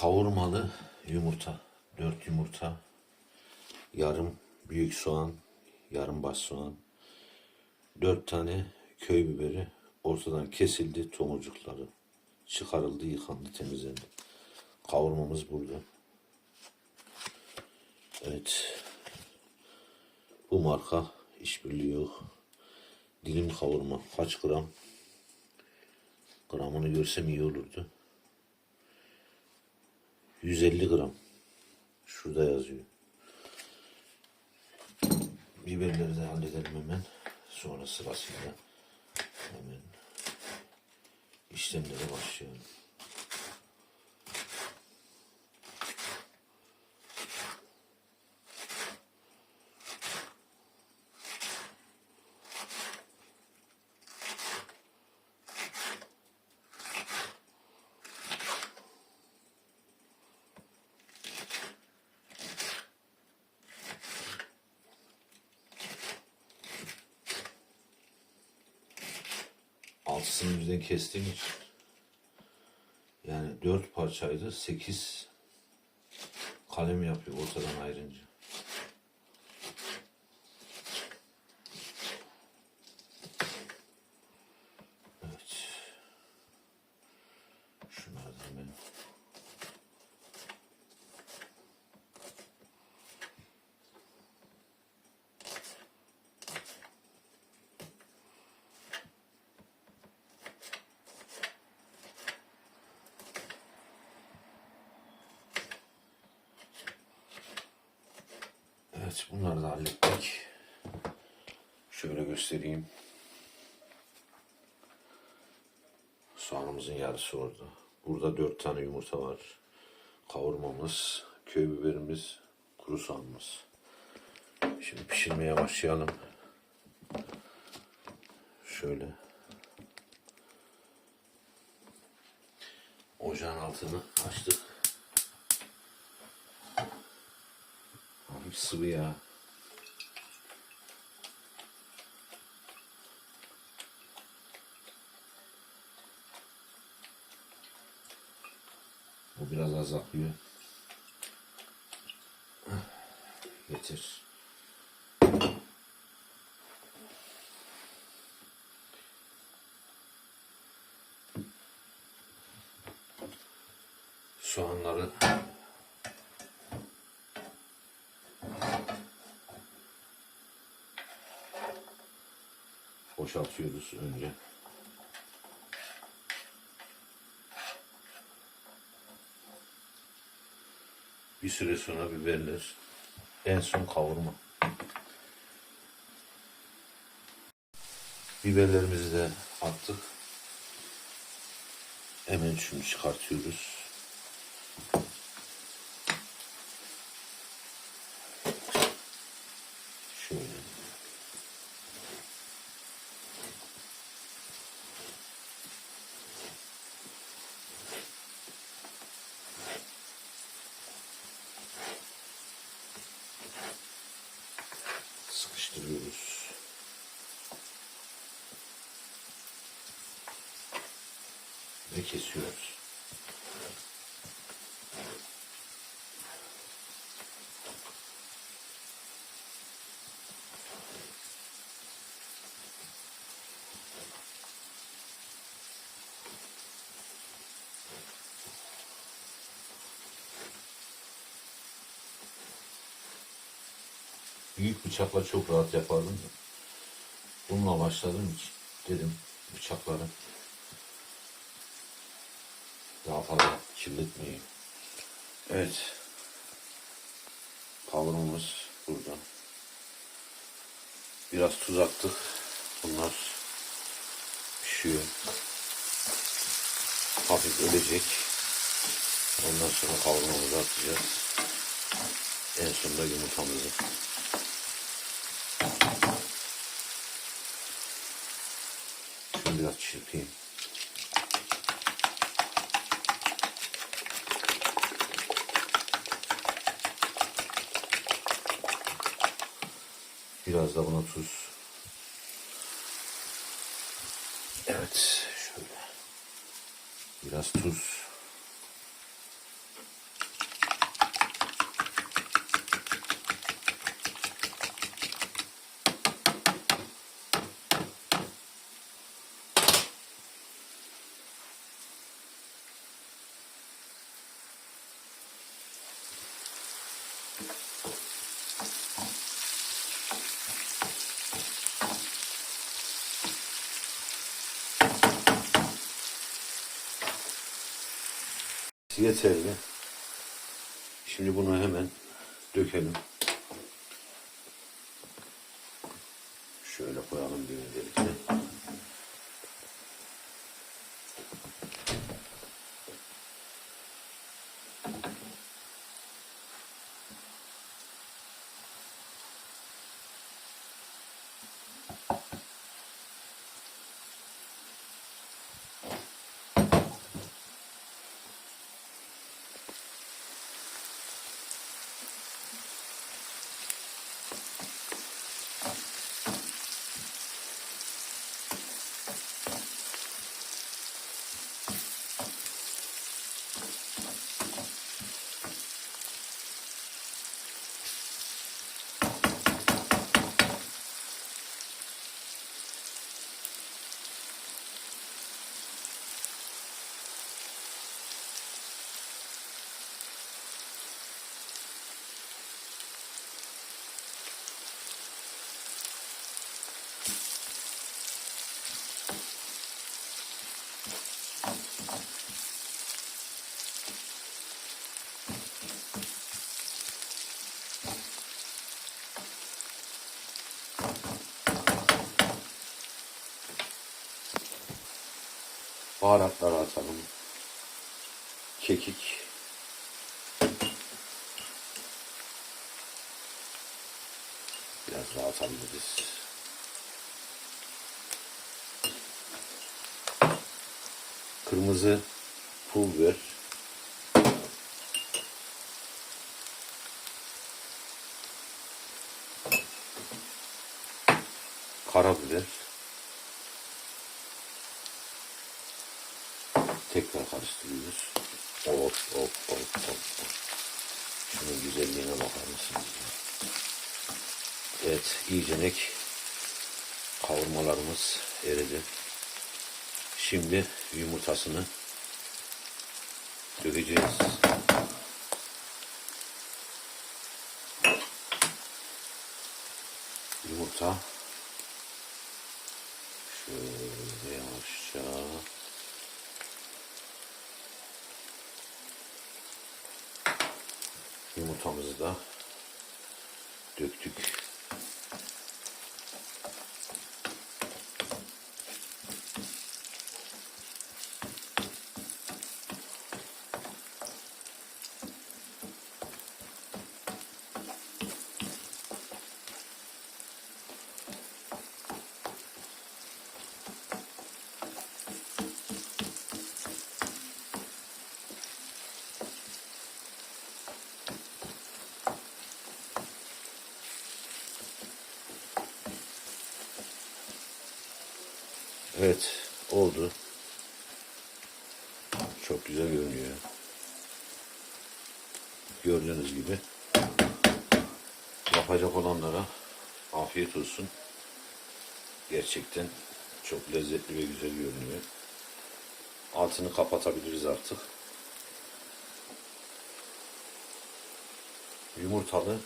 Kavurmalı yumurta. 4 yumurta. Yarım büyük soğan. Yarım baş soğan. 4 tane köy biberi. Ortadan kesildi tomurcukları. Çıkarıldı, yıkandı, temizlendi. Kavurmamız burada. Evet. Bu marka işbirliği yok. Dilim kavurma. Kaç gram? Gramını görsem iyi olurdu. 150 gram. Şurada yazıyor. Biberleri de halledelim hemen. Sonra sırasıyla hemen işlemlere başlayalım. Altısını birden kestiğim için yani dört parçaydı sekiz kalem yapıyor ortadan ayrınca. Evet. Şunları da hemen Evet bunları da hallettik. Şöyle göstereyim. Soğanımızın yarısı orada. Burada dört tane yumurta var. Kavurmamız, köy biberimiz, kuru soğanımız. Şimdi pişirmeye başlayalım. Şöyle. Ocağın altını açtık. Hafif sıvı yağ. Bu biraz az boşaltıyoruz önce. Bir süre sonra biberler. En son kavurma. Biberlerimizi de attık. Hemen şunu çıkartıyoruz. Şöyle. sıkıştırıyoruz. Ve kesiyoruz. Büyük bıçakla çok rahat yapardım da. Bununla başladım hiç. Dedim bıçakları daha fazla kirletmeyeyim. Evet. Kavurmamız burada. Biraz tuz attık. Bunlar pişiyor. Hafif ölecek. Ondan sonra kavurmamızı atacağız. En sonunda yumurtamızı. Şunu biraz çırpayım. Biraz da buna tuz. Evet şöyle. Biraz tuz. Thank you. Yeterli. Şimdi bunu hemen dökelim. Şöyle koyalım bir öncelikle. Baharatları atalım. Kekik. Biraz daha atabiliriz. Kırmızı pul biber. Karabiber. Güzelliğine bakar mısınız? ya? Evet, iyicenek kavurmalarımız eridi. Şimdi yumurtasını dökeceğiz. Yumurta şöyle yavaşça Yumurtamızı da döktük. Evet, oldu. Çok güzel görünüyor. Gördüğünüz gibi. Yapacak olanlara afiyet olsun. Gerçekten çok lezzetli ve güzel görünüyor. Altını kapatabiliriz artık. Yumurtalı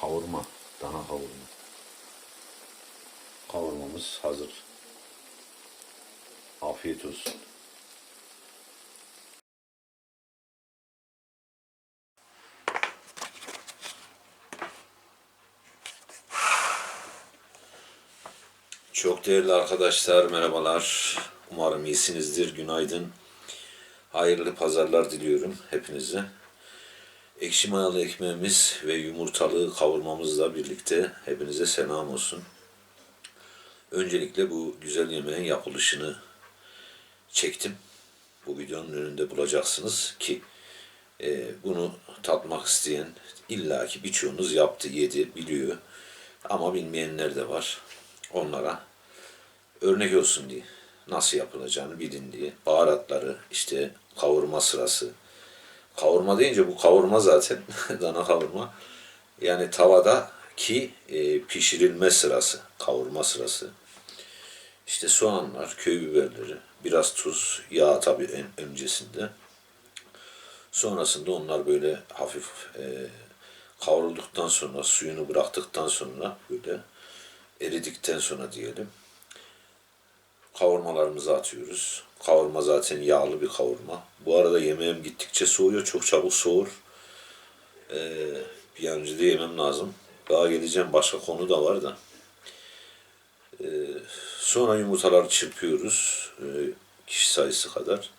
kavurma, dana kavurma. Kavurmamız hazır. Afiyet olsun. Çok değerli arkadaşlar merhabalar. Umarım iyisinizdir. Günaydın. Hayırlı pazarlar diliyorum hepinize. Ekşi mayalı ekmeğimiz ve yumurtalı kavurmamızla birlikte hepinize selam olsun. Öncelikle bu güzel yemeğin yapılışını çektim. Bu videonun önünde bulacaksınız ki e, bunu tatmak isteyen illaki birçoğunuz yaptı, yedi, biliyor. Ama bilmeyenler de var. Onlara örnek olsun diye nasıl yapılacağını bilin diye. Baharatları, işte kavurma sırası. Kavurma deyince bu kavurma zaten dana kavurma. Yani tavada ki e, pişirilme sırası, kavurma sırası. İşte soğanlar, köy biberleri, biraz tuz, yağ tabii en öncesinde. Sonrasında onlar böyle hafif e, Kavrulduktan sonra, suyunu bıraktıktan sonra böyle eridikten sonra diyelim kavurmalarımızı atıyoruz. Kavurma zaten yağlı bir kavurma. Bu arada yemeğim gittikçe soğuyor. Çok çabuk soğur. Ee, bir an önce de yemem lazım. Daha geleceğim başka konu da var da. Ee, sonra yumurtaları çırpıyoruz. Ee, kişi sayısı kadar.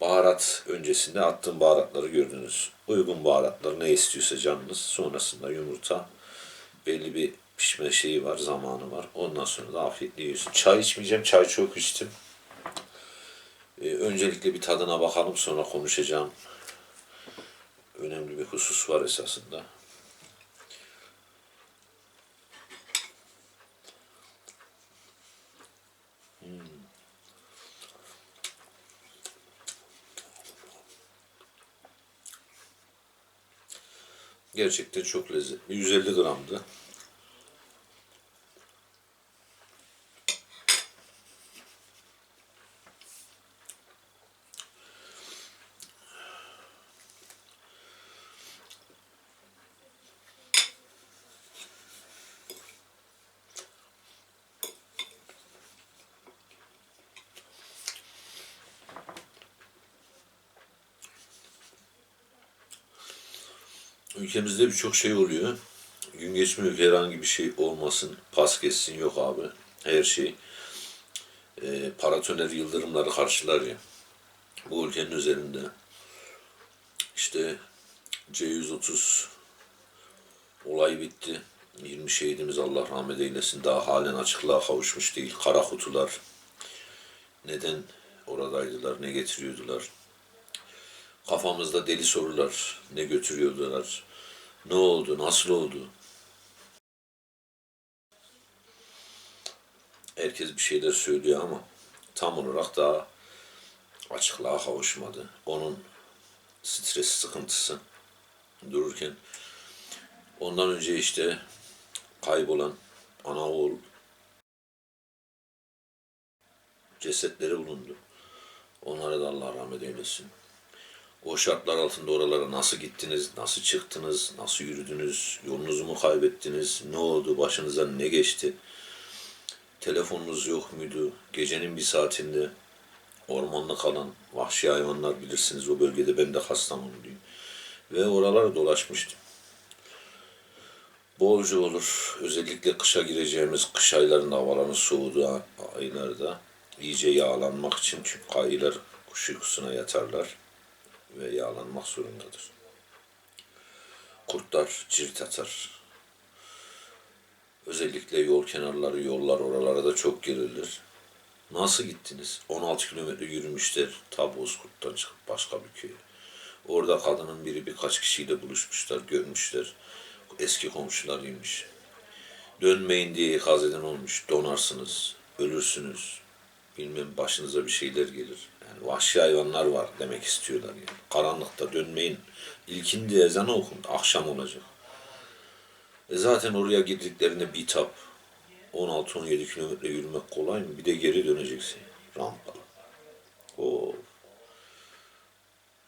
Baharat öncesinde attığım baharatları gördünüz. Uygun baharatlar ne istiyorsa canınız. Sonrasında yumurta belli bir pişme şeyi var, zamanı var. Ondan sonra da afiyetle yiyorsun. Çay içmeyeceğim, çay çok içtim. Ee, öncelikle bir tadına bakalım sonra konuşacağım. Önemli bir husus var esasında. Gerçekten çok lezzetli. 150 gramdı. Ülkemizde birçok şey oluyor. Gün geçmiyor ki herhangi bir şey olmasın, pas geçsin yok abi. Her şey e, paratoner yıldırımları karşılar ya. Bu ülkenin üzerinde işte C-130 olay bitti. 20 şehidimiz Allah rahmet eylesin. Daha halen açıklığa kavuşmuş değil. Kara kutular neden oradaydılar, ne getiriyordular? Kafamızda deli sorular. Ne götürüyordular? Ne oldu? Nasıl oldu? Herkes bir şeyler söylüyor ama tam olarak daha açıklığa kavuşmadı. Onun stres sıkıntısı dururken ondan önce işte kaybolan ana oğul cesetleri bulundu. Onlara da Allah rahmet eylesin. O şartlar altında oralara nasıl gittiniz, nasıl çıktınız, nasıl yürüdünüz, yolunuzu mu kaybettiniz, ne oldu, başınıza ne geçti? Telefonunuz yok muydu? Gecenin bir saatinde ormanda kalan vahşi hayvanlar bilirsiniz o bölgede ben de Kastamonuluyum. Ve oralara dolaşmıştım. Bolca olur. Özellikle kışa gireceğimiz kış aylarında havaların soğuduğu aylarda iyice yağlanmak için çünkü kayılar kuş uykusuna yatarlar ve yağlanmak zorundadır. Kurtlar cirit atar. Özellikle yol kenarları, yollar oralara da çok girilir. Nasıl gittiniz? 16 kilometre yürümüşler ta Bozkurt'tan çıkıp başka bir köye. Orada kadının biri birkaç kişiyle buluşmuşlar, görmüşler. Eski komşularıymış. Dönmeyin diye ikaz eden olmuş. Donarsınız, ölürsünüz. Bilmem başınıza bir şeyler gelir. Yani vahşi hayvanlar var demek istiyorlar yani. Karanlıkta dönmeyin. İlkindi ezanı okundu. Akşam olacak. E zaten oraya girdiklerinde bitap 16-17 kilometre yürümek kolay mı? Bir de geri döneceksin. Rampa. Oo.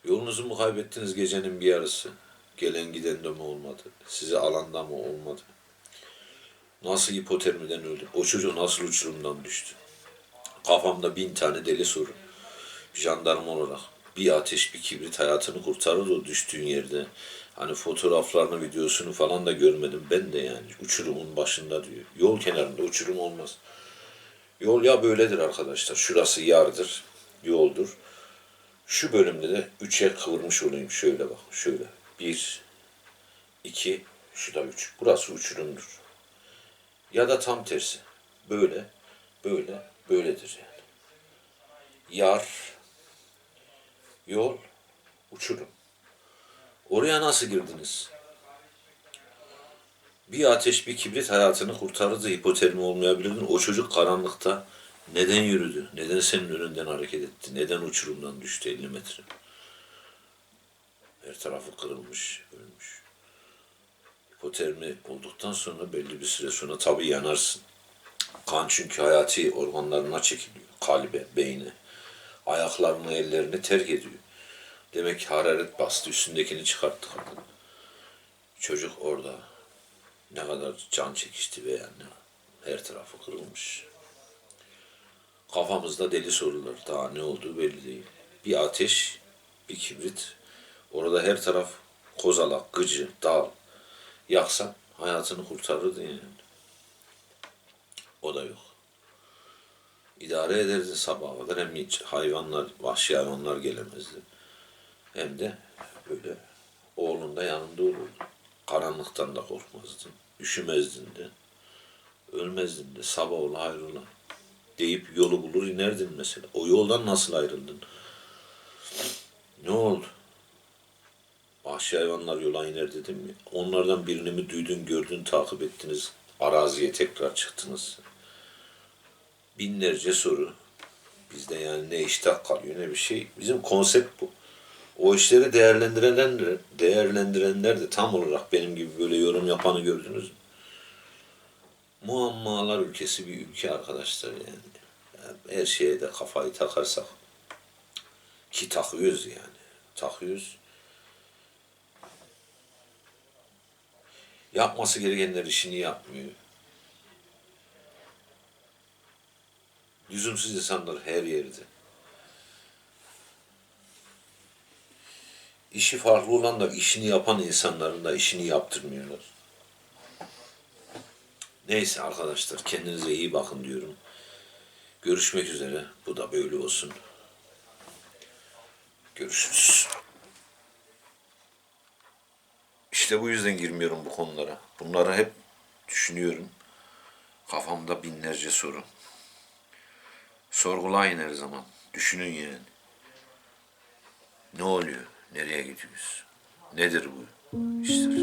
Yolunuzu mu kaybettiniz gecenin bir yarısı? Gelen giden de mi olmadı? Sizi alanda mı olmadı? Nasıl hipotermiden öldü? O çocuk nasıl uçurumdan düştü? Kafamda bin tane deli soru. Jandarma olarak. Bir ateş bir kibrit hayatını kurtarır o düştüğün yerde. Hani fotoğraflarını, videosunu falan da görmedim. Ben de yani uçurumun başında diyor. Yol kenarında uçurum olmaz. Yol ya böyledir arkadaşlar. Şurası yardır, yoldur. Şu bölümde de üçe kıvırmış olayım. Şöyle bak, şöyle. Bir, iki, şu da üç. Burası uçurumdur. Ya da tam tersi. Böyle, böyle, böyledir yani. Yar, yol, uçurum. Oraya nasıl girdiniz? Bir ateş bir kibrit hayatını kurtarırdı hipotermi olmayabilirdin. O çocuk karanlıkta neden yürüdü? Neden senin önünden hareket etti? Neden uçurumdan düştü 50 metre? Her tarafı kırılmış, ölmüş. Hipotermi olduktan sonra belli bir süre sonra tabii yanarsın. Kan çünkü hayati organlarına çekiliyor. Kalbe, beyne. Ayaklarını, ellerini terk ediyor. Demek ki hararet bastı, üstündekini çıkarttı kadın. Çocuk orada ne kadar can çekişti ve yani her tarafı kırılmış. Kafamızda deli sorular. Daha ne olduğu belli değil. Bir ateş, bir kibrit. Orada her taraf kozalak, gıcı, dal. Yaksan hayatını kurtarırdı yani. O da yok. İdare ederdin sabaha kadar. Hem hiç hayvanlar, vahşi hayvanlar gelemezdi. Hem de böyle oğlun da yanında olurdu. Karanlıktan da korkmazdın. Üşümezdin de. Ölmezdin de. Sabah ola hayrola deyip yolu bulur inerdin mesela. O yoldan nasıl ayrıldın? Ne oldu? Vahşi hayvanlar yola iner dedim mi? Onlardan birini mi duydun, gördün, takip ettiniz? Araziye tekrar çıktınız. Binlerce soru. Bizde yani ne iştah kalıyor ne bir şey. Bizim konsept bu. O işleri değerlendirenler, değerlendirenler de tam olarak benim gibi böyle yorum yapanı gördünüz mü? Muammalar ülkesi bir ülke arkadaşlar yani. Yani Her şeye de kafayı takarsak ki takıyoruz yani. Takıyoruz. Yapması gerekenler işini yapmıyor. Lüzumsuz insanlar her yerde. İşi farklı olan da işini yapan insanların da işini yaptırmıyorlar. Neyse arkadaşlar kendinize iyi bakın diyorum. Görüşmek üzere. Bu da böyle olsun. Görüşürüz. İşte bu yüzden girmiyorum bu konulara. Bunları hep düşünüyorum. Kafamda binlerce soru. Sorgulayın her zaman. Düşünün yani. Ne oluyor? Nereye gidiyoruz? Nedir bu işler?